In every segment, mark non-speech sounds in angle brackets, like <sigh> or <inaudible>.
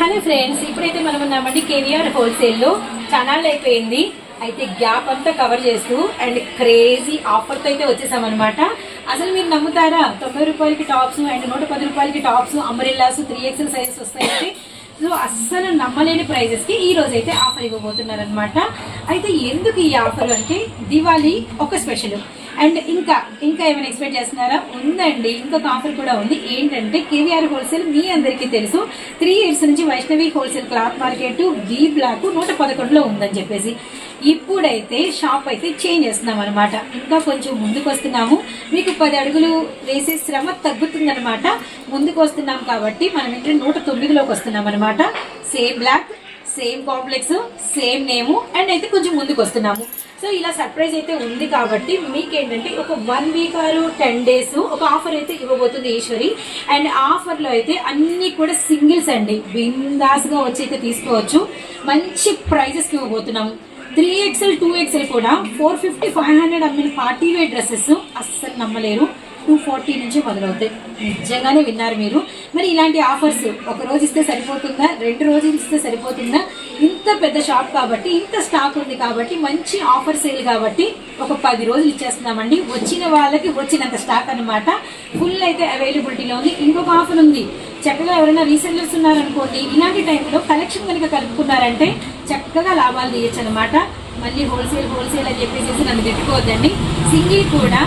Hello friends ఇప్పుడైతే మనం ఉన్నామండి కేవీఆర్ హోల్సేల్లో అయిపోయింది. అయితే గ్యాప్ అంతా కవర్ చేస్తూ అండ్ క్రేజీ ఆఫర్తో అయితే వచ్చేసాం అనమాట అసలు మీరు నమ్ముతారా? తొంభై రూపాయలకి టాప్స్ అండ్ నూట పది రూపాయలకి tops umbrellas three XL sizes వస్తాయంటే సో అస్సలు నమ్మలేని ప్రైజెస్కి ఈ రోజు అయితే ఆఫర్ ఇవ్వబోతున్నారు అనమాట అయితే ఎందుకు ఈ ఆఫర్ అంటే దివాళీ ఒక స్పెషల్ అండ్ ఇంకా ఇంకా ఏమైనా ఎక్స్పెక్ట్ చేస్తున్నారా? ఉందండి. ఇంకొక ఆఫర్ కూడా ఉంది. ఏంటంటే కేవీఆర్ హోల్సేల్ మీ అందరికీ తెలుసు. త్రీ ఇయర్స్ నుంచి Vaishnavi wholesale cloth market B block నూట పదకొండులో ఉందని చెప్పేసి. ఇప్పుడైతే షాప్ అయితే చేంజ్ చేస్తున్నాం అనమాట ఇంకా కొంచెం ముందుకు వస్తున్నాము. మీకు పది అడుగులు వేసే శ్రమ తగ్గుతుందనమాట ముందుకు వస్తున్నాం కాబట్టి మనం ఏంటంటే నూట తొమ్మిదిలోకి వస్తున్నాం అనమాట same block same complex same name and అయితే కొంచెం ముందుకు వస్తున్నాము. సో ఇలా సర్ప్రైజ్ అయితే ఉంది కాబట్టి మీకేంటంటే ఒక వన్ వీక్ ఆరు టెన్ డేస్ ఒక ఆఫర్ అయితే ఇవ్వబోతుంది ఈశ్వరి. అండ్ ఆఫర్లో అయితే అన్నీ కూడా సింగిల్స్ అండి. బిందాస్గా వచ్చి అయితే తీసుకోవచ్చు. మంచి ప్రైజెస్కి ఇవ్వబోతున్నాము. త్రీ ఎక్స్ఎల్ టూ ఎక్స్ఎల్ కూడా ఫోర్ ఫిఫ్టీ ఫైవ్ హండ్రెడ్ అమ్మిన పార్టీ వేర్ డ్రెస్సెస్ అస్సలు నమ్మలేరు. టూ ఫార్టీ నుంచి మొదలవుతాయి. నిజంగానే విన్నారు మీరు. మరి ఇలాంటి ఆఫర్స్ ఒక రోజు ఇస్తే సరిపోతుందా? రెండు రోజులు ఇస్తే సరిపోతుందా? ఇంత పెద్ద షాప్ కాబట్టి ఇంత స్టాక్ ఉంది కాబట్టి మంచి ఆఫర్ సేల్ కాబట్టి ఒక పది రోజులు ఇచ్చేస్తున్నామండి. వచ్చిన వాళ్ళకి వచ్చినంత స్టాక్ అన్నమాట. ఫుల్ అయితే అవైలబిలిటీలో ఉంది. ఇంకొక ఆఫర్ ఉంది. చక్కగా ఎవరైనా రీసెల్లర్స్ ఉన్నారనుకోండి ఇలాంటి టైంలో కలెక్షన్ కనుక కలుపుకున్నారంటే చక్కగా లాభాలు తీయచ్చు అనమాట మళ్ళీ హోల్సేల్ హోల్సేల్ అని చెప్పేసి నన్ను తిట్టుకోవద్దండి. సింగిల్ కూడా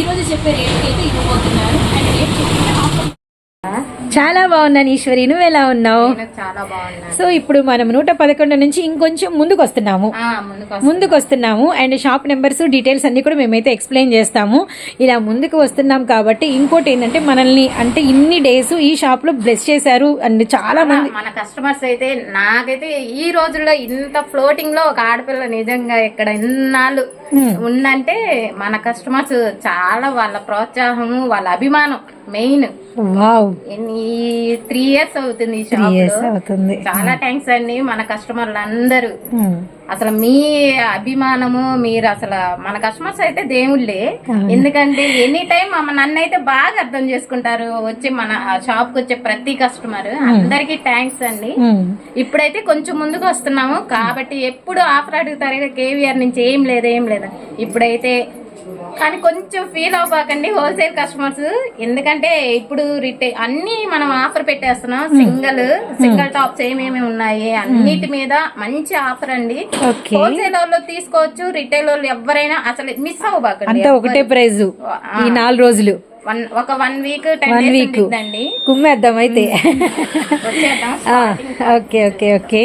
ఈరోజు చెప్పే రేట్కి అయితే ఇవ్వబోతున్నారు. అండ్ రేట్ చెప్పిన ఆఫర్ చాలా బాగున్నాను ఈశ్వరి. నువ్వు ఎలా ఉన్నావు? సో ఇప్పుడు మనం నూట పదకొండు నుంచి ఇంకొంచెం ముందుకు వస్తున్నాము. ముందుకు వస్తున్నాము అండ్ షాప్ నెంబర్స్ డీటెయిల్స్ అన్ని కూడా మేమైతే ఎక్స్ప్లెయిన్ చేస్తాము. ఇలా ముందుకు వస్తున్నాం కాబట్టి ఇంకోటి ఏంటంటే మనల్ని అంటే ఇన్ని డేస్ ఈ షాప్లో బ్లెస్ చేశారు అండ్ చాలా మంది మన కస్టమర్స్ అయితే నాకైతే ఈ రోజుల్లో ఇంత ఫ్లోటింగ్లో ఒక ఆడపిల్ల నిజంగా ఇక్కడ ఇన్నాళ్ళు ఉందంటే మన కస్టమర్స్ చాలా వాళ్ళ ప్రోత్సాహము వాళ్ళ అభిమానం. మెయిన్. వావ్. ఈ త్రీ ఇయర్స్ అవుతుంది ఈ షాప్ అవుతుంది. చాలా థ్యాంక్స్ అండి మన కస్టమర్లు అందరూ Hmm. అసలు మీ అభిమానము మీరు అసలు మన కస్టమర్స్ అయితే దేవుళ్ళే. ఎందుకంటే ఎనీ టైం నన్ను అయితే బాగా అర్థం చేసుకుంటారు. వచ్చి మన షాప్కి వచ్చే ప్రతి కస్టమర్. అందరికి థ్యాంక్స్ అండి. Hmm. ఇప్పుడైతే కొంచెం ముందుకు వస్తున్నాము. కాబట్టి ఎప్పుడు ఆఫర్ అడుగుతారు కేవీఆర్ నుంచి ఏం లేదు ఏం లేదు. ఇప్పుడైతే కానీ కొంచెం ఫీల్ అవ్వకండి హోల్సేల్ కస్టమర్స్ ఎందుకంటే ఇప్పుడు రిటే అన్ని మనం ఆఫర్ పెట్టేస్తున్నాం. సింగిల్ సింగిల్ టాప్స్ ఏమేమి ఉన్నాయి? అన్నిటి మీద మంచి ఆఫర్ అండి. హోల్సేల్ వాళ్ళు తీసుకోవచ్చు రిటైల్ వాళ్ళు ఎవరైనా అసలు మిస్ అవ్వకండి ఒకటే ప్రైజ్ ఈ నాలుగు రోజులు. వన్ ఒక వన్ వీక్ టెన్. ఉంటుందండి కుమ్మేద్దాం అయితే. ఓకే ఓకే ఓకే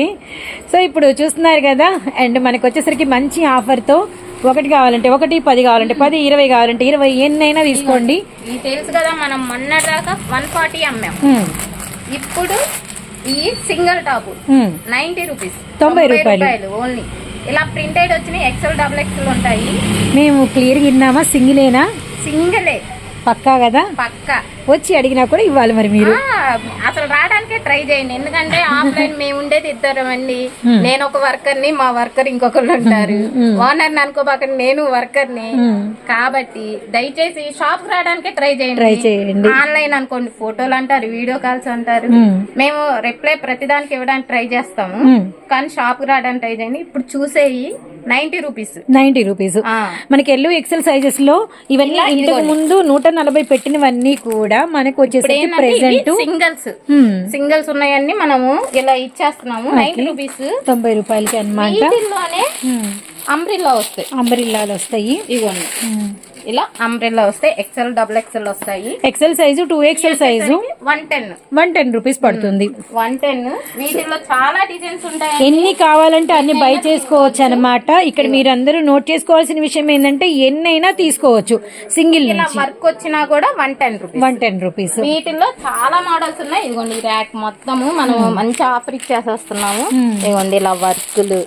సో ఇప్పుడు చూస్తున్నారు కదా అండ్ మనకు వచ్చేసరికి మంచి ఆఫర్తో ఒకటి కావాలంటే ఒకటి పది కావాలంటే పది ఇరవై కావాలంటే ఇరవై ఎన్నైనా తీసుకోండి. ఇది తెలుసు కదా మనం మొన్నటిదాకా వన్ ఫార్టీ అమ్మాం. ఇప్పుడు ఈ సింగిల్ టాప్. Ninety rupees. తొంభై రూపాయలు. ఓన్లీ. ఇలా ప్రింటెడ్ వచ్చినాయి ఎక్సెల్ డబుల్ ఎక్సెల్ ఉంటాయి. మేము క్లియర్గా విన్నామా? సింగిలేనా? సింగిలే. పక్కా కదా? పక్క. వచ్చి అడిగినా కూడా ఇవ్వాలి మరి మీరు. అసలు రావడానికే ట్రై చేయండి. ఎందుకంటే <laughs> ఆఫ్లైన్ మేము ఉండేది ఇద్దరం అండి నేను ఒక వర్కర్ని మా వర్కర్ ఇంకొకరు ఉంటారు. ఓనర్ అనుకోబాకండి నేను వర్కర్ని కాబట్టి దయచేసి షాప్ రావడానికే ట్రై ట్రై చేయండి. చేయండి ఆన్లైన్ అనుకోండి ఫోటోలు అంటారు వీడియో కాల్స్ అంటారు. మేము. రిప్లై ప్రతిదానికి ఇవ్వడానికి ట్రై చేస్తాము. కానీ షాప్ రావడానికి ట్రై చేయండి. ఇప్పుడు చూసేయి. Ninety rupees. Ninety rupees. మనకి ఎల్లు ఎక్సెల్ సైజెస్లో ఇవన్నీ ఇంతకు ముందు నూట నలభై పెట్టినవన్నీ కూడా మనకు వచ్చేసరికి ప్రెసెంట్ సింగిల్స్ సింగిల్స్ ఉన్నాయన్నీ మనము ఇలా ఇచ్చేస్తున్నాము. Ninety rupees. తొంభై రూపాయలకి అన్నమాట. వీటిల్లోనే అంబ్రిల్లా వస్తాయి. అంబరిల్లాలు వస్తాయి. ఇవ్వండి ఇలా అంబ్రిల్లా వస్తాయి. ఎక్సెల్ డబుల్ ఎక్సెల్ వస్తాయి XL size two XL size one ten one ten rupees పడుతుంది. వన్ టెన్ వీటిల్లో చాలా డిజైన్స్ ఉంటాయి ఎన్ని కావాలంటే అన్ని బై చేసుకోవచ్చు అనమాట ఇక్కడ మీరందరూ నోట్ చేసుకోవాల్సిన విషయం ఏంటంటే ఎన్నైనా తీసుకోవచ్చు. సింగిల్ వర్క్ వచ్చినా కూడా one ten rupees one ten rupees వీటిల్లో చాలా మోడల్స్ ఉన్నాయి. ఇదిగోండి ర్యాక్ మొత్తము మనం మంచి ఆఫర్ ఇచ్చేసేస్తున్నాము. ఇదిగోండి ఇలా వర్క్లు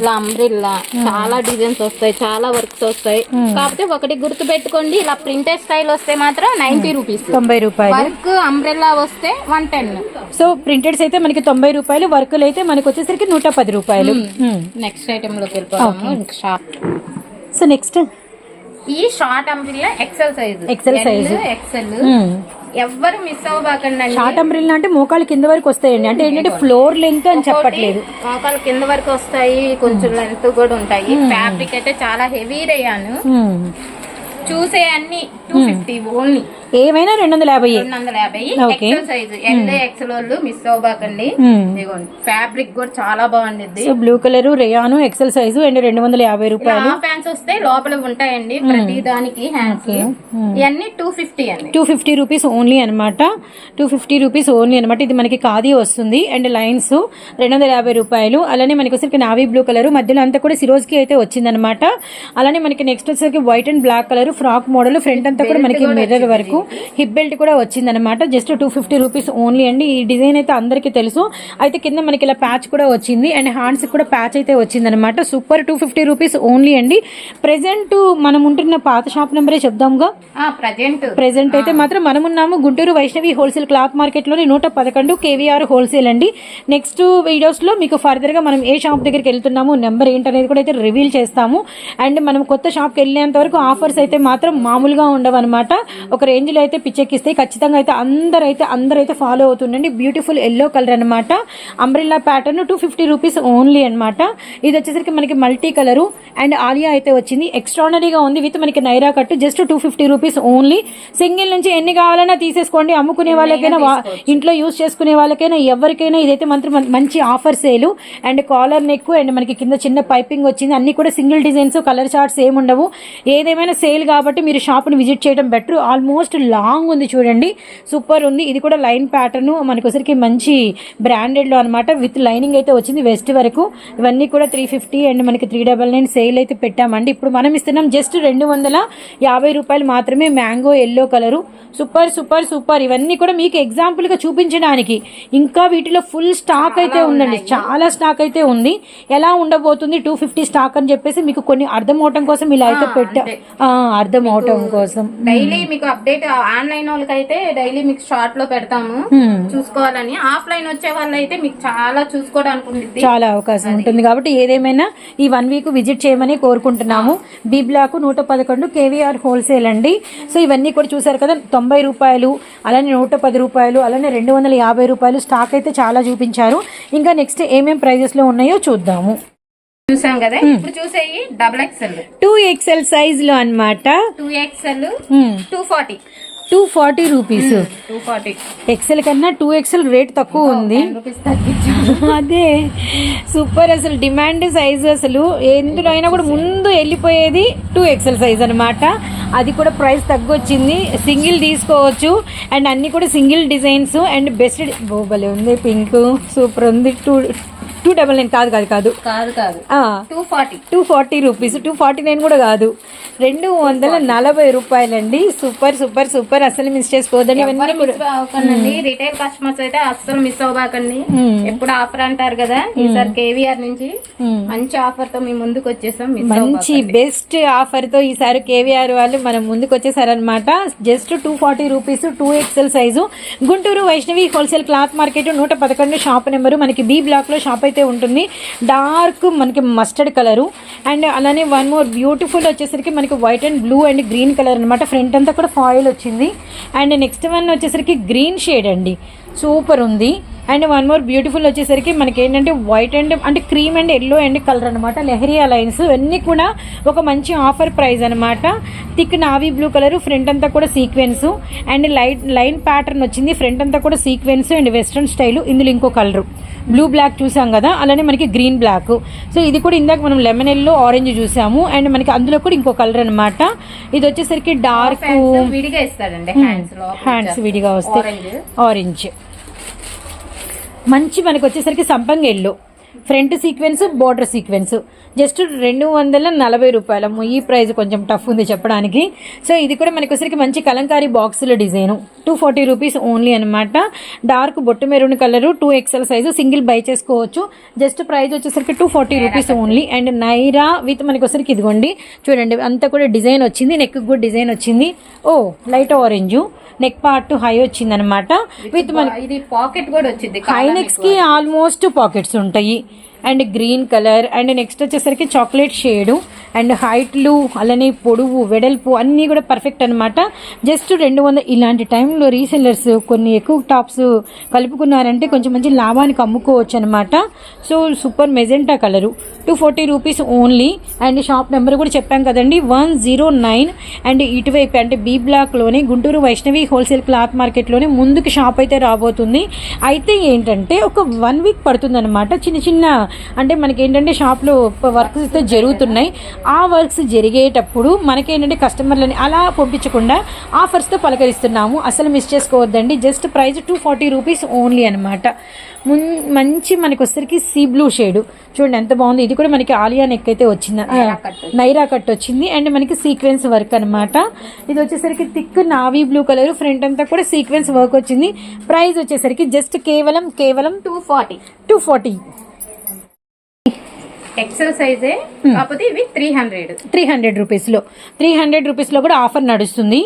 ఇలా అంబ్రిల్లా చాలా డిజైన్స్ వస్తాయి చాలా వర్క్స్ వస్తాయి. కాకపోతే ఒకటి గుర్తు పెట్టుకోండి ఇలా ప్రింటెడ్ స్టైల్ వస్తే మాత్రం నైన్టీ రూపీస్. తొంభై రూపాయలు. వర్క్ అంబ్రెల్లా వస్తే వన్ టెన్. సో ప్రింటెడ్స్ అయితే మనకి తొంభై రూపాయలు వర్కులు అయితే మనకి వచ్చేసరికి నూట పది రూపాయలు. నెక్స్ట్ ఐటమ్లోకి వెళ్ళిపోతాము సో నెక్స్ట్ ఈ short umbrella XL size XL size. XL ఎవ్వరు మిస్ అవ్వబాకండి అండి షార్ట్ అంబ్రిల్లా అంటే మోకాలు కింద వరకు వస్తాయండి. అంటే ఏంటంటే ఫ్లోర్ లెంత్ అని చెప్పట్లేదు. మోకాలు కింద వరకు వస్తాయి కొంచెం లెంత్ కూడా ఉంటాయి. ఫ్యాబ్రిక్ అయితే చాలా హెవీ రేయాను. చూసే అన్నీ టూ ఫిఫ్టీ ఓన్లీ రెండు వందల యాభై. రెండు వందల యాభై. Okay. XL size L XL వాళ్ళు మిస్ అవ్వబాకండి. ఇదిగోండి. ఫ్యాబ్రిక్ కూడా చాలా బాగుండిద్ది. So blue colour rayon XL size and రెండు వందల యాభై రూపాయలు. హాఫ్ హ్యాండ్స్ వస్తే లోపల ఉంటాయండి. ప్రతి దానికి హ్యాండ్స్ ఇవన్నీ టూ ఫిఫ్టీ అండి. టూ ఫిఫ్టీ రూపీస్ ఓన్లీ అనమాట టూ ఫిఫ్టీ రూపీస్ ఓన్లీ అనమాట ఇది మనకి ఖాదీ వస్తుంది. అండ్ లైన్స్ రెండు వందల యాభై రూపాయలు. అలానే మనకి వచ్చేసరికి నావీ బ్లూ కలర్ మధ్యలో అంతా కూడా సిరోజ్కి అయితే వచ్చిందనమాట అలానే మనకి నెక్స్ట్ వచ్చేసరికి white and black colour frock model front అంతా కూడా మనకి మిర్రర్ వరకు హిప్ బెల్ట్ కూడా వచ్చిందనమాట just two fifty rupees only అండి. ఈ డిజైన్ అయితే అందరికీ తెలుసు. అయితే కింద మనకి ఇలా ప్యాచ్ కూడా వచ్చింది. అండ్ హ్యాండ్స్ కూడా ప్యాచ్ అయితే వచ్చిందనమాట super two fifty rupees only అండి. ప్రెసెంట్ మనం ఉంటున్న పాత షాప్ నెంబరే చెప్దాంగా ప్రజెంట్ ప్రెసెంట్ అయితే మాత్రం మనం ఉన్నాము గుంటూరు వైష్ణవి హోల్సేల్ క్లాత్ మార్కెట్లోని నూట పదకొండు కేవీఆర్ హోల్సేల్ అండి. నెక్స్ట్ వీడియోస్లో మీకు ఫర్దర్గా మనం ఏ షాప్ దగ్గరికి వెళ్తున్నాము నెంబర్ ఏంటనేది కూడా అయితే రివీల్ చేస్తాము. అండ్ మనం కొత్త షాప్కి వెళ్ళేంత వరకు ఆఫర్స్ అయితే మాత్రం మామూలుగా ఉండవు. అనమాట ఒక రేంజ్లో అయితే పిచ్చెక్కిస్తాయి ఖచ్చితంగా అయితే అందరూ అయితే అందరూ అయితే ఫాలో అవుతుండండి. బ్యూటిఫుల్ ఎల్లో కలర్ అనమాట umbrella pattern two fifty rupees only అనమాట ఇది వచ్చేసరికి మనకి మల్టీ కలరు అండ్ ఆలియా అయితే వచ్చింది. ఎక్స్ట్రానరీగా ఉంది. విత్ మనకి Naira cut just two fifty rupees only single నుంచి ఎన్ని కావాలన్నా తీసేసుకోండి. అమ్ముకునే వాళ్ళకైనా ఇంట్లో యూస్ చేసుకునే వాళ్ళకైనా ఎవరికైనా ఇదైతే మాత్రం మంచి offer sale and collar neck and మనకి కింద చిన్న పైపింగ్ వచ్చింది. అన్ని కూడా సింగిల్ డిజైన్స్ కలర్ చార్ట్స్ ఏమి ఉండవు ఏదేమైనా సేల్ కాబట్టి మీరు షాప్ని విజిట్ చేయడం బెటర్. ఆల్మోస్ట్ లాంగ్ ఉంది చూడండి. సూపర్ ఉంది. ఇది కూడా లైన్ ప్యాటర్న్ మనకి వచ్చరికి మంచి బ్రాండెడ్లో అనమాట విత్ లైనింగ్ అయితే వచ్చింది వెస్ట్ వరకు. ఇవన్నీ కూడా త్రీ ఫిఫ్టీ అండ్ మనకి త్రీ డబల్ నైన్ సేల్ అయితే పెట్టామండి. ఇప్పుడు మనం ఇస్తున్నాం జస్ట్ రెండు వందల యాభై రూపాయలు మాత్రమే mango yellow colour super super super. ఇవన్నీ కూడా మీకు ఎగ్జాంపుల్గా చూపించడానికి. ఇంకా వీటిలో ఫుల్ స్టాక్ అయితే ఉందండి. చాలా స్టాక్ అయితే ఉంది. ఎలా ఉండబోతుంది టూ ఫిఫ్టీ స్టాక్ అని చెప్పేసి మీకు కొన్ని అర్థం అవటం కోసం ఇలా అయితే పెట్టా అర్థం అవటం కోసం. డైలీ మీకు అప్డేట్ ఆన్లైన్ వాళ్ళకైతే డైలీ మీకు షార్ట్లో పెడతాము. చూసుకోవాలని. ఆఫ్లైన్ వచ్చే వాళ్ళైతే మీకు చాలా చూసుకోవడానికి ఉంటుంది చాలా అవకాశం ఉంటుంది కాబట్టి ఏదేమైనా ఈ వన్ వీక్ విజిట్ చేయమని కోరుకుంటున్నాము. బి బ్లాక్ నూట పదకొండు కేవీఆర్ హోల్సేల్ అండి. సో ఇవన్నీ కూడా చూసారు కదా తొంభై రూపాయలు అలానే నూట పది రూపాయలు అలానే రెండు వందల యాభై రూపాయలు స్టాక్ అయితే చాలా చూపించారు. ఇంకా నెక్స్ట్ ఏమేం ప్రైజెస్లో ఉన్నాయో చూద్దాము. చూసాం కదా. ఇప్పుడు చూసేయి డబుల్ ఎక్స్ఎల్ టూ ఎక్స్ఎల్ సైజ్లో అనమాట two XL two forty two forty rupees two forty XL కన్నా టూ ఎక్సెల్ రేట్ తక్కువ ఉంది. <laughs> అదే. సూపర్ అసలు డిమాండ్ సైజ్ అసలు. ఎందులో అయినా కూడా ముందు వెళ్ళిపోయేది టూ ఎక్సెల్ సైజ్ అనమాట అది కూడా ప్రైస్ తగ్గొచ్చింది. సింగిల్ తీసుకోవచ్చు. అండ్ అన్ని కూడా సింగిల్ డిజైన్స్ అండ్ బెస్ట్ బోబలే ఉంది పింక్. సూపర్ ఉంది. టూ టూ డబల్ నైన్ కాదు కాదు కాదు. కాదు కాదు. Two forty two forty rupees two forty nine కూడా కాదు. రెండు వందల నలభై రూపాయలండి. Super super super. అసలు మిస్ ఇవన్నీ అవ్వకండి. రిటైల్ కస్టమర్స్ అయితే అస్సలు మిస్ అవ్వకండి. ఎప్పుడు ఆఫర్ అంటారు కదా ఈసారి కేవీఆర్ నుంచి మంచి ఆఫర్తో మీ ముందుకు వచ్చేసాం. మంచి బెస్ట్ ఆఫర్తో ఈసారి కేవీఆర్ వాళ్ళు మనం ముందుకు వచ్చేసారనమాట just two forty rupees two XL size Guntur Vaishnavi wholesale cloth market నూట పదకొండు షాప్ నెంబరు మనకి బి బ్లాక్లో షాప్ అయితే ఉంటుంది. డార్క్ మనకి మస్టర్డ్ కలరు అండ్ అలానే వన్ మోర్ బ్యూటిఫుల్ వచ్చేసరికి మనకి white and blue and green colour అనమాట ఫ్రంట్ అంతా కూడా ఫాయిల్ వచ్చింది. అండ్ నెక్స్ట్ వన్ వచ్చేసరికి గ్రీన్ షేడ్ అండి. సూపర్ ఉంది. అండ్ వన్ మోర్ బ్యూటిఫుల్ వచ్చేసరికి మనకి ఏంటంటే వైట్ అండ్ అంటే cream and yellow and colour అనమాట లెహరియా లైన్స్ ఇవన్నీ కూడా ఒక మంచి ఆఫర్ ప్రైస్ అనమాట thick navy blue colour front అంతా కూడా sequence. And light line pattern వచ్చింది ఫ్రంట్ అంతా కూడా సీక్వెన్స్ అండ్ వెస్ట్రన్ స్టైల్. ఇందులో ఇంకో కలర్. బ్లూ బ్లాక్ చూసాం కదా అలానే మనకి గ్రీన్ బ్లాక్. సో ఇది కూడా ఇందాక మనం లెమన్ ఎల్లో ఆరెంజ్ చూసాము. అండ్ మనకి అందులో కూడా ఇంకో కలర్ అనమాట ఇది వచ్చేసరికి డార్క్ హ్యాండ్స్ విడిగా వస్తాయి. ఆరెంజ్. మంచి మనకు వచ్చేసరికి సంపంగి yellow front sequence border sequence just రెండు వందల నలభై రూపాయలము. ఈ ప్రైస్ కొంచెం టఫ్ ఉంది చెప్పడానికి. సో ఇది కూడా మనకి వచ్చేసరికి మంచి Kalamkari బాక్సుల design. Two forty rupees only అనమాట డార్క్ బొట్టు maroon colour two XL size single buy చేసుకోవచ్చు. జస్ట్ ప్రైస్ వచ్చేసరికి two forty rupees only and Naira with మనకి వచ్చేసరికి ఇదిగోండి. చూడండి అంతా కూడా డిజైన్ వచ్చింది. నెక్ కూడా డిజైన్ వచ్చింది. ఓ light orange neck part high వచ్చింది అనమాట విత్ మన ఇది పాకెట్ కూడా వచ్చింది. హైనెక్స్కి ఆల్మోస్ట్ పాకెట్స్ ఉంటాయి. And green colour and next వచ్చేసరికి చాక్లెట్ షేడు అండ్ హైట్లు అలానే పొడవు వెడల్పు అన్నీ కూడా పర్ఫెక్ట్ అనమాట జస్ట్ రెండు వందల ఇలాంటి టైంలో రీసెల్లర్స్ కొన్ని ఎక్కువ టాప్స్ కలుపుకున్నారంటే కొంచెం మంచి లాభానికి అమ్ముకోవచ్చు అనమాట so super magenta colour two forty rupees only and shop number కూడా చెప్పాం కదండి. వన్ జీరో నైన్ అండ్ ఇటువైపు అంటే బీ బ్లాక్లోనే గుంటూరు వైష్ణవి హోల్సేల్ క్లాత్ మార్కెట్లోనే ముందుకు షాప్ అయితే రాబోతుంది. అయితే ఏంటంటే ఒక వన్ వీక్ పడుతుందన్నమాట. చిన్న చిన్న అంటే మనకి ఏంటంటే షాప్లో వర్క్స్ అయితే జరుగుతున్నాయి. ఆ వర్క్స్ జరిగేటప్పుడు మనకేంటంటే కస్టమర్లని అలా పంపించకుండా ఆఫర్స్తో పలకరిస్తున్నాము. అసలు మిస్ చేసుకోవద్దండి. Just price two forty rupees only అనమాట మంచి మనకి వచ్చేసరికి సీ బ్లూ షేడ్. చూడండి ఎంత బాగుంది. ఇది కూడా మనకి ఆలియా నెక్ అయితే వచ్చింది. నైరా కట్. వచ్చింది. అండ్ మనకి సీక్వెన్స్ వర్క్ అన్నమాట. ఇది వచ్చేసరికి thick navy blue colour. Front అంతా కూడా సీక్వెన్స్ వర్క్ వచ్చింది. ప్రైస్ వచ్చేసరికి జస్ట్ కేవలం కేవలం two forty. Two forty. XL సైజే కాకపోతే ఇవి త్రీ హండ్రెడ్ త్రీ హండ్రెడ్ రూపీస్లో త్రీ హండ్రెడ్ రూపీస్లో కూడా ఆఫర్ నడుస్తుంది.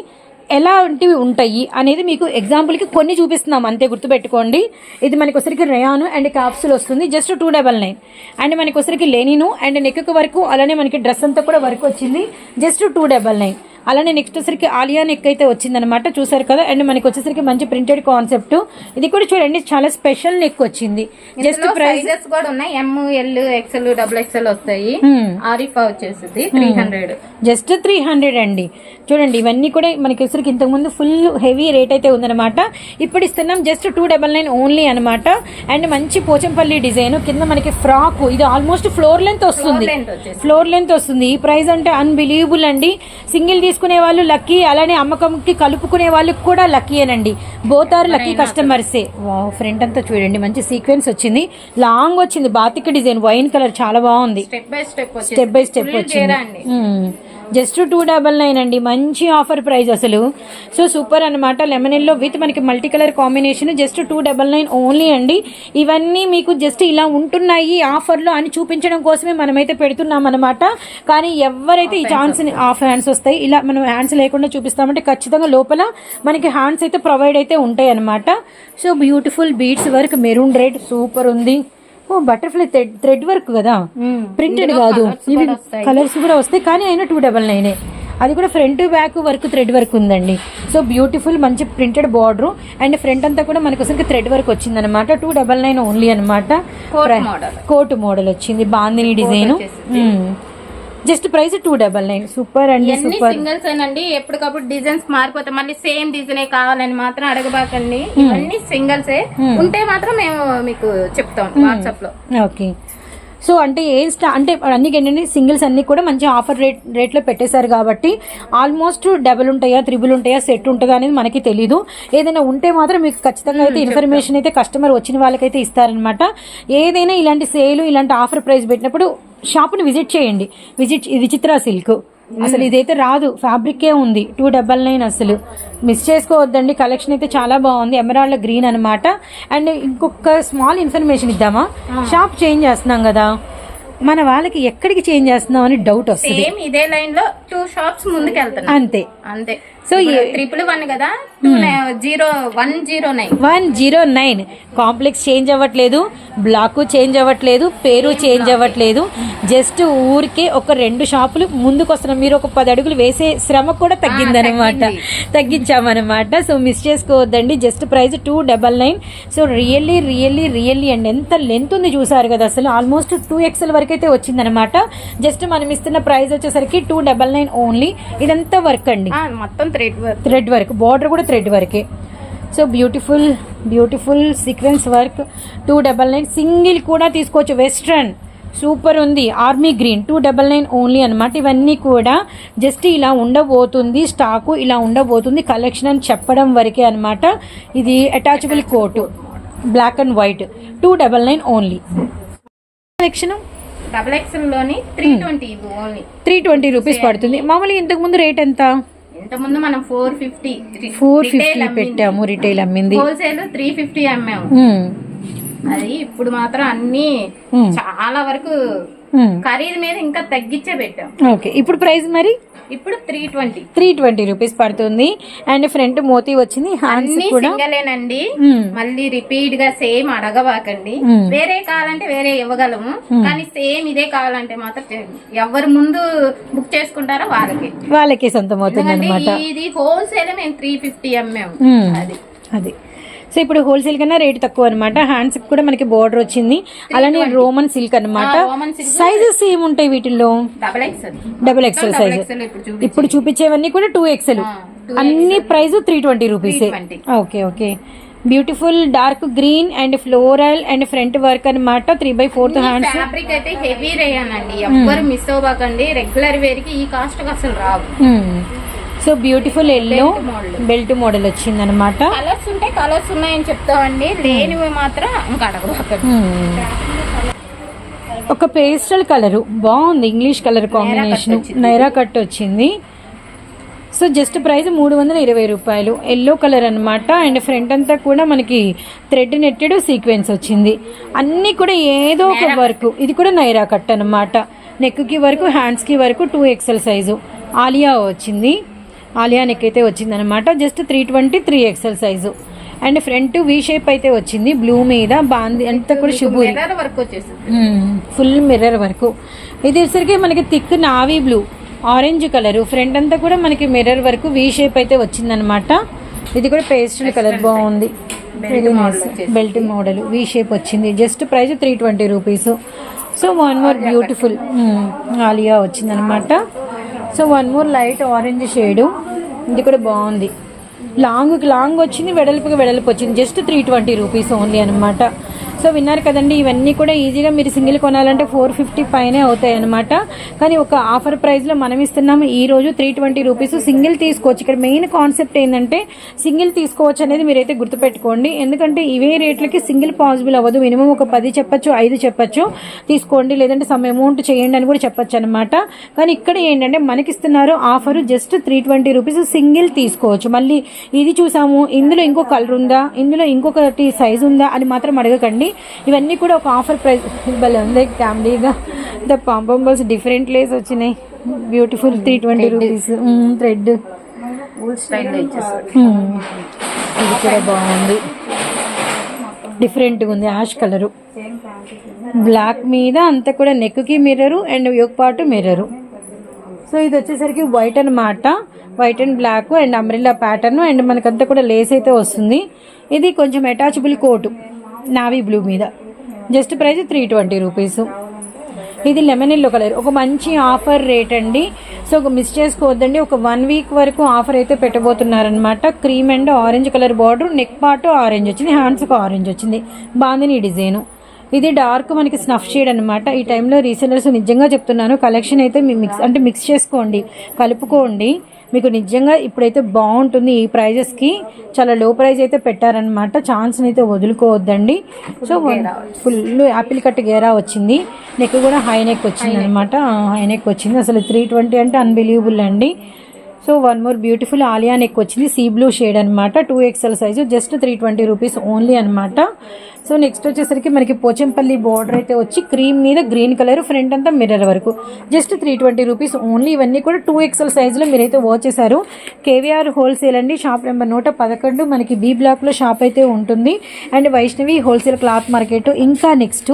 ఎలాంటివి ఉంటాయి అనేది మీకు ఎగ్జాంపుల్కి కొన్ని చూపిస్తున్నాం. అంతే గుర్తుపెట్టుకోండి. ఇది మనకి వచ్చరికి రేయాను అండ్ క్యాప్సుల్ వస్తుంది. Just two double nine and మనకి వచ్చరికి లెనిను అండ్ నెక్ వరకు అలానే మనకి డ్రెస్ అంతా కూడా వర్క్ వచ్చింది. జస్ట్ టూ డబల్ నైన్ అలానే నెక్స్ట్ వచ్చరికి ఆలియా నెక్ అయితే వచ్చిందనమాట చూసారు కదా? అండ్ మనకి వచ్చేసరికి మంచి ప్రింటెడ్ కాన్సెప్ట్ ఇది కూడా చూడండి చాలా స్పెషల్ నెక్ వచ్చింది. జస్ట్ ప్రైస్ సైజెస్ కూడా ఉన్నాయి. M L XL double XL వస్తాయి. ఆరిఫా వచ్చేసింది. Three hundred just three hundred అండి. చూడండి ఇవన్నీ కూడా మనకి వచ్చరికి ఇంతకుముందు ఫుల్ హెవీ రేట్ అయితే ఉందన్నమాట. ఇప్పుడు ఇస్తున్నాం just two double nine only అనమాట అండ్ మంచి పోచంపల్లి డిజైన్. కింద మనకి ఫ్రాక్ ఇది ఆల్మోస్ట్ ఫ్లోర్ లెంత్ వస్తుంది. ఫ్లోర్ లెంత్ వస్తుంది. ఈ ప్రైస్ అంటే అన్బిలీవబుల్ అండి. సింగిల్ తీసుకునే వాళ్ళు లక్కీ అలానే అమ్మకంకి కలుపుకునే వాళ్ళకి కూడా లక్కీయేనండి బోత్ ఆర్ లక్కీ కస్టమర్సే ఫ్రంట్ అంతా చూడండి మంచి సీక్వెన్స్ వచ్చింది. లాంగ్ వచ్చింది బాతిక్ డిజైన్ వైన్ కలర్ చాలా బాగుంది. Step by step step by step వచ్చింది. జస్ట్ టూ డబల్ నైన్ అండి. మంచి ఆఫర్ ప్రైస్ అసలు. సో సూపర్ అనమాట లెమన్ ఎల్లో విత్ మనకి multi colour combination just two double nine only అండి. ఇవన్నీ మీకు జస్ట్ ఇలా ఉంటున్నాయి ఆఫర్లో అని చూపించడం కోసమే మనమైతే పెడుతున్నాం అనమాట కానీ ఎవరైతే ఈ ఛాన్స్ ఆఫ్ హ్యాండ్స్ వస్తాయి ఇలా మనం హ్యాండ్స్ లేకుండా చూపిస్తామంటే ఖచ్చితంగా లోపల మనకి హ్యాండ్స్ అయితే ప్రొవైడ్ అయితే ఉంటాయి అనమాట so beautiful beads work maroon red super ఉంది. ఓ బటర్ఫ్లై థ్రెడ్ వర్క్ కదా? ప్రింటెడ్ కాదు. ఇవి. కలర్స్ కూడా వస్తాయి కానీ అయినా టూ డబల్ నైనే అది కూడా front back work thread work ఉందండి. సో బ్యూటిఫుల్ మంచి ప్రింటెడ్ బార్డర్ అండ్ ఫ్రంట్ అంతా కూడా మనకు అసలు థ్రెడ్ వర్క్ వచ్చింది అనమాట టూ డబల్ నైన్ ఓన్లీ అనమాట. కోట్ మోడల్ వచ్చింది. Bandhani design. Just price two double nine. Super అండి సూపర్. సింగిల్స్ అండి ఎప్పటికప్పుడు డిజైన్స్ మారిపోతాయి. మళ్ళీ సేమ్ డిజైన్ కావాలని మాత్రం అడగబాకండి. ఇవన్నీ సింగిల్సే ఉంటే మాత్రం మేము మీకు చెప్తాం వాట్సాప్లో. ఓకే సో అంటే ఏ స్టా అంటే అన్ని ఏంటంటే సింగిల్స్ అన్ని కూడా మంచి ఆఫర్ రేట్ రేట్లో పెట్టేశారు కాబట్టి ఆల్మోస్ట్ డబుల్ ఉంటాయా త్రిబుల్ ఉంటాయా సెట్ ఉంటుందా అనేది మనకి తెలీదు. ఏదైనా ఉంటే మాత్రం మీకు ఖచ్చితంగా అయితే ఇన్ఫర్మేషన్ అయితే కస్టమర్ వచ్చిన వాళ్ళకైతే ఇస్తారనమాట ఏదైనా ఇలాంటి సేల్ ఇలాంటి ఆఫర్ ప్రైస్ పెట్టినప్పుడు షాప్ని విజిట్ చేయండి. విజిట్ విచిత్ర సిల్క్. అసలు ఇదైతే రాదు. ఫ్యాబ్రికే ఉంది. టూ డబల్ నైన్ అసలు. మిస్ చేసుకోవద్దండి. కలెక్షన్ అయితే చాలా బాగుంది. ఎమరాల్డ్ గ్రీన్ అన్నమాట. అండ్ ఇంకొక స్మాల్ ఇన్ఫర్మేషన్ ఇద్దామా? షాప్ చేంజ్ చేస్తున్నాం కదా. మన వాళ్ళకి ఎక్కడికి చేంజ్ చేస్తున్నాం అని డౌట్ వస్తుంది. ఇదే లైన్లో టూ షాప్స్ ముందుకు వెళ్తున్నాం అంతే. అంతే. సో ట్రిపుల్ వన్ కదా? Zero one zero nine one zero nine complex change అవ్వట్లేదు బ్లాక్ చేంజ్ అవ్వట్లేదు పేరు చేంజ్ అవ్వట్లేదు. జస్ట్ ఊరికే ఒక రెండు షాపులు ముందుకు వస్తున్నాం మీరు ఒక పది అడుగులు వేసే శ్రమ కూడా తగ్గిందనమాట తగ్గించామన్నమాట. సో మిస్ చేసుకోవద్దండి. Just price two double nine so really really really అండి ఎంత లెంత్ ఉంది చూసారు కదా అసలు. ఆల్మోస్ట్ టూ ఎక్స్ఎల్ వరకు అయితే వచ్చిందనమాట జస్ట్ మనం ఇస్తున్న ప్రైస్ వచ్చేసరికి టూ డబల్ నైన్ ఓన్లీ ఇదంతా వర్క్ అండి. మొత్తం thread work thread work border కూడా థ్రెడ్ వర్కే so beautiful beautiful sequence work two double nine single కూడా తీసుకోవచ్చు. వెస్ట్రన్ సూపర్ ఉంది. Army green two double nine only అనమాట ఇవన్నీ కూడా జస్ట్ ఇలా ఉండబోతుంది. స్టాకు ఇలా ఉండబోతుంది. కలెక్షన్ అని చెప్పడం వరకే అనమాట ఇది attachable coat black and white two double nine only collection double ఎక్స్ఎల్లోని three twenty three twenty rupees పడుతుంది. మామూలుగా ఇంతకుముందు రేట్ ఎంత? ఇంత ముందు మనం ఫోర్ ఫిఫ్టీ ఫోర్ ఫిఫ్టీ పెట్టాము రిటైల్ అమ్మింది హోల్సేల్ త్రీ ఫిఫ్టీ అమ్మాము మ్మ్. అది ఇప్పుడు మాత్రం అన్ని. చాలా వరకు. ఖరీదు మీద ఇంకా తగ్గించే పెట్టాం. ఓకే ఇప్పుడు ప్రైస్ మరి? ఇప్పుడు three twenty three twenty rupees పడుతుంది. అండ్ ఫ్రంట్ మోతీ వచ్చింది. హ్యాండ్స్ అన్ని కూడా. సింగలేనండి. మ్మ్. మళ్ళీ రిపీట్గా సేమ్ అడగబాకండి. మ్మ్. వేరే కావాలంటే వేరే ఇవ్వగలము. కానీ సేమ్ ఇదే కావాలంటే మాత్రం. ఎవరు ముందు బుక్ చేసుకుంటారో వాళ్ళకి. వాళ్ళకి సొంతం అవుతుంది ఇది హోల్సేల్ మేము త్రీ ఫిఫ్టీ ఎంఎం అది. అది. సో ఇప్పుడు హోల్సేల్ కన్నా రేట్ తక్కువ అనమాట హ్యాండ్స్ కూడా మనకి బోర్డర్ వచ్చింది. అలానే రోమన్ సిల్క్ సిల్క్ సైజెస్ ఏముంటాయి వీటిల్లో? డబల్ ఎక్సెల్ సైజ్ ఇప్పుడు చూపి ఇప్పుడు చూపించేవన్నీ కూడా టూ ఎక్సెల్ అన్ని price three twenty rupees 320. Okay okay beautiful dark green and floral and front work అన్నమాట. Three by fourth hands fabric అయితే హెవీ రేయనండి. ఎవ్వరు మిస్ అవ్వకండి. రెగ్యులర్ వేర్కి ఈ కాస్ట్ అసలు రావు. So beautiful yellow. Belt model వచ్చింది అనమాట కలర్స్ ఉంటే కలర్స్ ఉన్నాయని చెప్తామండి. లేనివి మాత్రం ఇంకా అడగబాకండి ఒక పేస్టల్ కలర్. బాగుంది English colour combination. Naira cut వచ్చింది. సో జస్ట్ ప్రైస్ మూడు వందల ఇరవై రూపాయలు. ఎల్లో కలర్ అన్నమాట. అండ్ ఫ్రంట్ అంతా కూడా మనకి థ్రెడ్ నెట్టెడ్ సీక్వెన్స్ వచ్చింది. అన్నీ కూడా ఏదో ఒక వర్క్. ఇది కూడా నైరా కట్ అనమాట నెక్కి వరకు హ్యాండ్స్కి వరకు టూ ఎక్సెల్ సైజు ఆలియా వచ్చింది. ఆలియా నెక్ అయితే వచ్చింది అనమాట just three twenty three XL size. And front V shape అయితే వచ్చింది. బ్లూ మీద బాంది అంతా కూడా శుభూరి. ఫుల్ మిర్రర్ వరకు ఇది వచ్చరికి మనకి thick navy blue. Orange colour. Front అంతా కూడా మనకి మిర్రర్ వరకు వీ షేప్ అయితే వచ్చిందనమాట ఇది కూడా పేస్టల్ కలర్ బాగుంది. బెల్ట్ మోడల్ వీ షేప్ వచ్చింది. Just price three twenty rupees so one more beautiful Alia వచ్చిందనమాట so one more light orange shade. ఇది కూడా బాగుంది. లాంగ్ లాంగ్ వచ్చింది వెడల్పుకి వెడల్పు వచ్చింది. Just three twenty rupees only అనమాట సో విన్నారు కదండి ఇవన్నీ కూడా ఈజీగా మీరు సింగిల్ కొనాలంటే ఫోర్ ఫిఫ్టీ పైనే అవుతాయి అనమాట కానీ ఒక ఆఫర్ ప్రైస్లో మనం ఇస్తున్నాము ఈ రోజు త్రీ ట్వంటీ రూపీస్ సింగిల్ తీసుకోవచ్చు. ఇక్కడ మెయిన్ కాన్సెప్ట్ ఏంటంటే సింగిల్ తీసుకోవచ్చు అనేది మీరైతే గుర్తుపెట్టుకోండి. ఎందుకంటే ఇవే రేట్లకి సింగిల్ పాసిబుల్ అవ్వదు. మినిమం ఒక పది చెప్పచ్చు ఐదు చెప్పచ్చు. తీసుకోండి లేదంటే సమ్ అమౌంట్ చేయండి అని కూడా చెప్పొచ్చు అనమాట కానీ ఇక్కడ ఏంటంటే మనకి ఇస్తున్నారు offer just three twenty rupees single తీసుకోవచ్చు. మళ్ళీ ఇది చూసాము ఇందులో ఇంకో కలర్ ఉందా ఇందులో ఇంకొకటి సైజ్ ఉందా అని మాత్రం అడగకండి. ఇవన్నీ కూడా ఒక ఆఫర్ ప్రైస్ భలే ఉంది. కామెడీగా the pompom balls different lace వచ్చినాయి. Beautiful three twenty rupees thread ఇది కూడా బాగుంది. డిఫరెంట్గా ఉంది. యాష్ కలరు బ్లాక్ మీద అంతా కూడా నెక్కి మిర్రరు అండ్ యొక్క పాటు మిర్రరు సో ఇది వచ్చేసరికి వైట్ అన్నమాట. White and black and umbrella pattern and మనకంతా కూడా లేస్ అయితే వస్తుంది. ఇది కొంచెం అటాచబుల్ కోటు నావీ బ్లూ మీద. Just price three twenty rupees. ఇది లెమన్ ఎల్లో కలర్. ఒక మంచి ఆఫర్ రేట్ అండి. సో ఒక మిస్ చేసుకోవద్దండి. ఒక వన్ వీక్ వరకు ఆఫర్ అయితే పెట్టబోతున్నారనమాట cream and orange colour border. Neck part orange వచ్చింది. హ్యాండ్స్కి ఆరెంజ్ వచ్చింది. బాగుంది డిజైను. ఇది డార్క్ మనకి స్నఫ్ షేడ్ అనమాట ఈ టైంలో రీసెలర్స్ నిజంగా చెప్తున్నాను. కలెక్షన్ అయితే మీ మిక్స్ అంటే మిక్స్ చేసుకోండి. కలుపుకోండి. మీకు నిజంగా ఇప్పుడైతే బాగుంటుంది. ఈ ప్రైజెస్కి చాలా లో ప్రైస్ అయితే పెట్టారనమాట ఛాన్స్ని అయితే వదులుకోవద్దండి. సో ఫుల్ యాపిల్ కట్ గేరా వచ్చింది. నెక్ కూడా హై నెక్ వచ్చింది అనమాట హై నెక్ వచ్చింది. అసలు త్రీ ట్వంటీ అంటే అన్బిలీవబుల్ అండి. So one more beautiful Alia neck వచ్చింది. సీ బ్లూ షేడ్ అనమాట two XL size. Just three twenty rupees only అనమాట సో నెక్స్ట్ వచ్చేసరికి మనకి పోచంపల్లి బార్డర్ అయితే వచ్చి క్రీమ్ మీద గ్రీన్ కలర్ ఫ్రంట్ అంతా మిర్రర్ వరకు. Just three twenty rupees only. ఇవన్నీ కూడా టూ ఎక్స్ఎల్ సైజులో మీరైతే వాచ్ చేశారు. కేవీఆర్ హోల్సేల్ అండి. షాప్ నెంబర్ నూట పదకొండు. మనకి బీ బ్లాక్లో షాప్ అయితే ఉంటుంది. And Vaishnavi wholesale cloth market ఇంకా నెక్స్ట్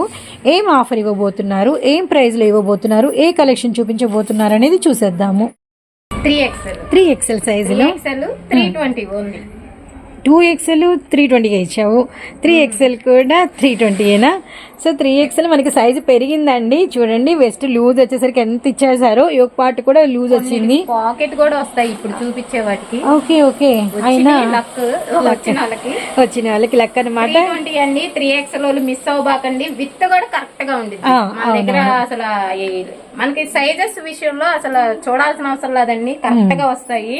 ఏం ఆఫర్ ఇవ్వబోతున్నారు? ఏం ప్రైస్లో ఇవ్వబోతున్నారు? ఏ కలెక్షన్ చూపించబోతున్నారు అనేది చూసేద్దాము. త్రీ ఎక్స్ఎల్ త్రీ ఎక్స్ఎల్ సైజులో XL three twenty only two XL three ట్వంటీగా ఇచ్చావు. త్రీ ఎక్స్ఎల్ కూడా త్రీ ట్వంటీయేనా సో త్రీ ఎక్స్ఎల్ మనకి సైజు పెరిగిందండి. చూడండి వెస్ట్ లూజ్ వచ్చేసరికి ఎంత ఇచ్చేసారో యోగ పార్ట్ కూడా లూజ్ వచ్చింది. పాకెట్ కూడా వస్తాయి ఇప్పుడు చూపించే వాటికి. Okay okay. అయినా? వచ్చిన వాళ్ళకి. వచ్చిన వాళ్ళకి లెక్క అనమాట అండి త్రీ ఎక్స్ఎల్ వాళ్ళు మిస్ అవ్వబాకండి. విత్ కూడా కరెక్ట్గా ఉంది దగ్గర అసలు ఈ మనకి సైజెస్ విషయంలో అసలు చూడాల్సిన అవసరం లేదండి. కరెక్ట్గా వస్తాయి.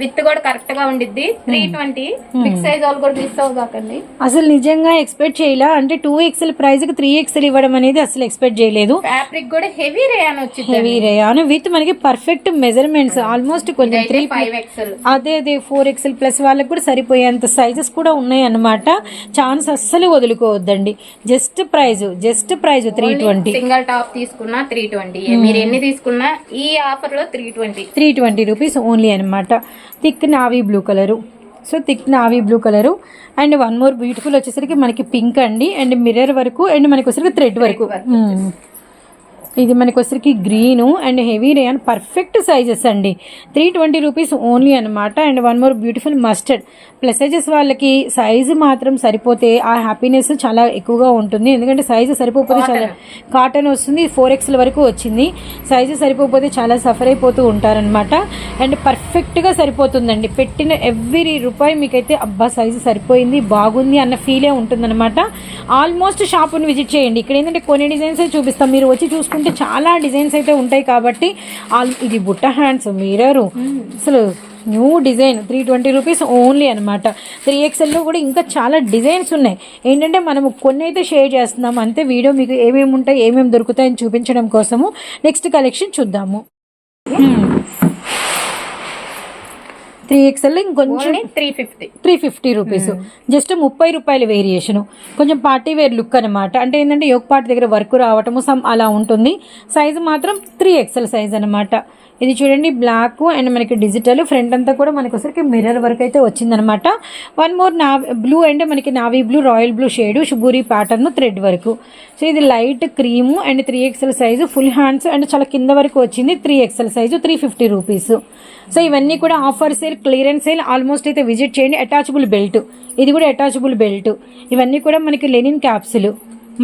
విత్ కూడా కరెక్ట్గా ఉండిద్ది త్రీ ట్వంటీ బిగ్ సైజ్ వాళ్ళు కూడా మిస్ అవ్వకండి. అసలు నిజంగా ఎక్స్పెక్ట్ చేయలే? అంటే టూ ఎక్స్ఎల్ ప్రైస్కి త్రీ ఎక్స్ఎల్ ఇవ్వడం అనేది అసలు ఎక్స్పెక్ట్ చేయలేదు. ఫ్యాబ్రిక్ కూడా హెవీ రేయాన్ వచ్చింది హెవీ రేయాన్ విత్ మనకి పర్ఫెక్ట్ మెజర్మెంట్స్ ఆల్మోస్ట్ కొంచెం త్రీ ఫైవ్ ఎక్స్ఎల్ అదే అదే ఫోర్ ఎక్స్ఎల్ ప్లస్ వాళ్ళకి కూడా సరిపోయేంత సైజెస్ కూడా ఉన్నాయి అన్నమాట ఛాన్స్ అస్సలు వదులుకోవద్దండి. Just price just price three twenty single top తీసుకున్నా త్రీ ట్వంటీ మీరు ఎన్ని తీసుకున్నా ఈ ఆఫర్లో three twenty three twenty rupees only అనమాట thick navy blue colour so thick navy blue colour and one more beautiful వచ్చేసరికి మనకి పింక్ అండి. అండ్ మిర్రర్ వరకు అండ్ మనకి వచ్చేసరికి థ్రెడ్ వరకు. ఇది మనకి వచ్చరికి green and heavy rayon perfect sizes అండి. త్రీ ట్వంటీ రూపీస్ ఓన్లీ అనమాట and one more beautiful mustard plus sizes వాళ్ళకి సైజు మాత్రం సరిపోతే ఆ హ్యాపీనెస్ చాలా ఎక్కువగా ఉంటుంది. ఎందుకంటే సైజు సరిపోతే చాలా కాటన్ వస్తుంది ఫోర్ ఎక్స్ఎల్ వరకు వచ్చింది. సైజు సరిపోతే చాలా సఫర్ అయిపోతూ ఉంటారనమాట అండ్ పర్ఫెక్ట్గా సరిపోతుందండి. పెట్టిన ఎవ్రీ రూపాయి మీకైతే అబ్బా సైజు సరిపోయింది బాగుంది అన్న ఫీలే ఉంటుందన్నమాట. ఆల్మోస్ట్ షాపుని విజిట్ చేయండి. ఇక్కడ ఏంటంటే కొన్ని డిజైన్స్ చూపిస్తాం. మీరు వచ్చి చూసుకుంటే చాలా డిజైన్స్ అయితే ఉంటాయి కాబట్టి ఆల్ ఇది బుట్ట హ్యాండ్స్ మిరరు అసలు new design three twenty rupees only అనమాట త్రీ ఎక్స్ఎల్లో కూడా ఇంకా చాలా డిజైన్స్ ఉన్నాయి. ఏంటంటే మనము కొన్ని అయితే షేర్ చేస్తున్నాం. అంతే వీడియో మీకు ఏమేమి ఉంటాయి ఏమేమి దొరుకుతాయని చూపించడం కోసము నెక్స్ట్ కలెక్షన్ చూద్దాము. త్రీ ఎక్స్ఎల్ ఇంకొంచెం three fifty three fifty rupees just ముప్పై రూపాయల వేరియేషన్ కొంచెం పార్టీ వేర్ లుక్ అనమాట అంటే ఏంటంటే యోగ పార్టీ దగ్గర వర్క్ రావటము సమ్ అలా ఉంటుంది. సైజ్ మాత్రం త్రీ ఎక్సెల్ సైజ్ అనమాట ఇది చూడండి బ్లాక్ అండ్ మనకి డిజిటల్ ఫ్రంట్ అంతా కూడా మనకి ఒకసారికి మిర్రర్ వర్క్ అయితే వచ్చిందనమాట. వన్ మోర్ నా బ్లూ అండ్ మనకి navy blue royal blue shade shibori pattern thread వరకు సో ఇది light cream and three XL size full hands and చాలా కింద వరకు వచ్చింది three XL size three fifty rupees so ఇవన్నీ కూడా offer sale clearance sale almost అయితే విజిట్ చేయండి. అటాచబుల్ బెల్ట్ ఇది కూడా అటాచబుల్ బెల్ట్ ఇవన్నీ కూడా మనకి లెనిన్ క్యాప్సులు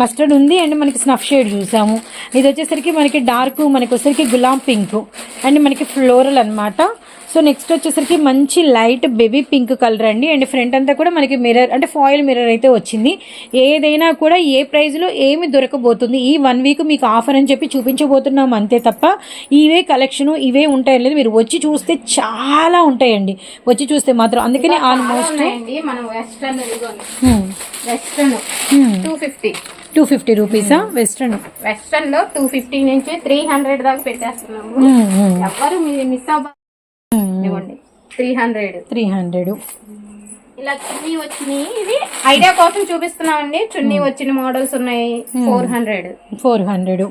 మస్టర్డ్ ఉంది అండ్ మనకి స్నఫ్ షేడ్ చూసాము. ఇది వచ్చేసరికి మనకి డార్క్ మనకి వచ్చేసరికి గులాబ్ పింక్ అండ్ మనకి ఫ్లోరల్ అన్నమాట. సో నెక్స్ట్ వచ్చేసరికి మంచి లైట్ బేబీ పింక్ కలర్ అండి. అండ్ ఫ్రంట్ అంతా కూడా మనకి మిర్రర్ అంటే ఫాయిల్ మిర్రర్ అయితే వచ్చింది. ఏదైనా కూడా ఏ ప్రైస్లో ఏమి దొరకబోతుంది. ఈ వన్ వీక్ మీకు ఆఫర్ అని చెప్పి చూపించబోతున్నాం అంతే తప్ప ఇవే కలెక్షన్ ఇవే ఉంటాయి లేదు మీరు వచ్చి చూస్తే చాలా ఉంటాయండి. వచ్చి చూస్తే మాత్రం. అందుకని ఆల్మోస్ట్ మనం western western two fifty two fifty రూపీసా western వెస్ట్రన్లో టూ ఫిఫ్టీ నుంచి త్రీ హండ్రెడ్ దాకా పెట్టేస్తున్నాము. ఎవరు మీరు మిస్ అవ్వండి త్రీ హండ్రెడ్ త్రీ హండ్రెడ్ ఇలా చున్నీ వచ్చినాయి. ఇది ఐడియా కోసం చూపిస్తున్నామండి. చున్నీ వచ్చిన మోడల్స్ ఉన్నాయి. Four hundred four hundred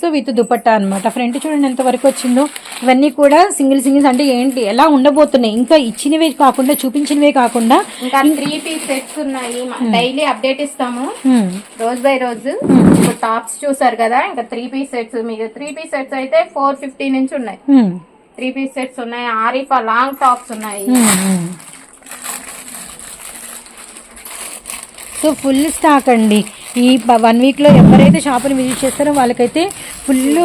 so with dupatta అనమాట ఫ్రంట్ చూడండి ఎంత వరకు వచ్చిందో. ఇవన్నీ కూడా సింగిల్ సింగిల్స్ అంటే ఏంటి ఎలా ఉండబోతున్నాయి? ఇంకా ఇచ్చినవే కాకుండా చూపించినవే కాకుండా ఇంకా త్రీ పీస్ సెట్స్ ఉన్నాయి. డైలీ అప్డేట్ ఇస్తాము. హ్మ్, రోజు బై రోజు. టాప్స్ చూసారు కదా ఇంకా త్రీ పీస్ సెట్స్ మీకు త్రీ పీస్ సెట్స్ అయితే ఫోర్ ఫిఫ్టీ నుంచి ఉన్నాయి. త్రీ పీస్ సెట్స్ ఉన్నాయి. ఆరిఫా లాంగ్ టాప్స్ ఉన్నాయి. సో ఫుల్ స్టాక్ అండి. ఈ వన్ వీక్లో ఎవరైతే షాపుని విజిట్ చేస్తారో వాళ్ళకైతే ఫుల్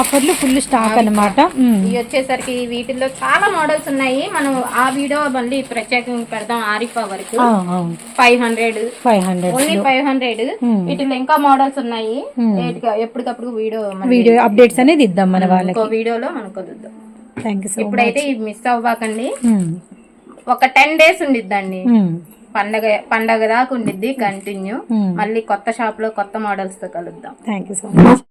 ఆఫర్లు ఫుల్ స్టాక్ అనమాట ఇవి వచ్చేసరికి వీటిల్లో చాలా మోడల్స్ ఉన్నాయి. మనం ఆ వీడియో మళ్ళీ ప్రత్యేకంగా పెడదాం ఆరిఫా వరకు. Five hundred five hundred only five hundred. వీటిలో ఇంకా మోడల్స్ ఉన్నాయి. ఎప్పటికప్పుడు వీడియో వీడియో అప్డేట్స్ అనేది ఇద్దాం మన వాళ్ళకి. వీడియోలో మనకు సో ఇప్పుడైతే మిస్ అవ్వకండి. ఒక టెన్ డేస్ ఉండిద్దండి. పండగ పండగ దాకా ఉండిద్ది కంటిన్యూ Hmm. మళ్ళీ కొత్త షాప్లో కొత్త మోడల్స్తో కలుద్దాం. Thank you so much